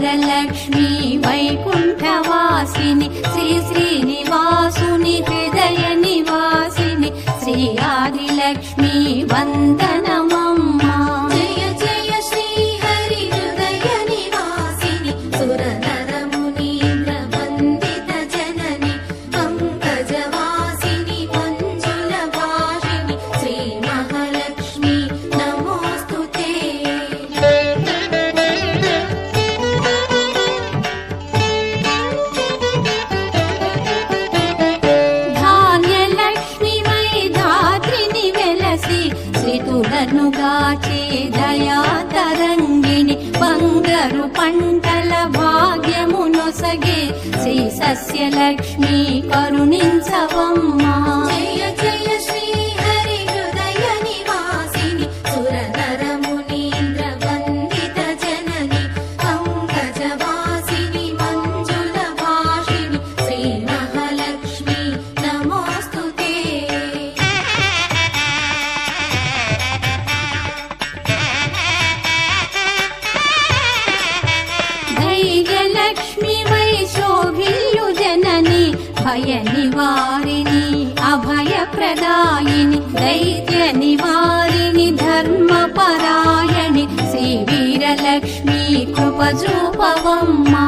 వరలక్ష్మి వైకుంఠవాసిని శ్రీ శ్రీనివాసుని హృదయ నివాసిని శ్రీ ఆదిలక్ష్మి వందన శ్రీతులను కాచే దయా తరంగిణి బంగారు పంటల భాగ్యమునొసగే శ్రీ సస్యలక్ష్మి కరుణించవమ్మా. భయ నివారిణి అభయ ప్రదాయిని దైత్య నివారిణి ధర్మ పరాయణి శ్రీ వీరలక్ష్మీ కృప చూపవమ్మా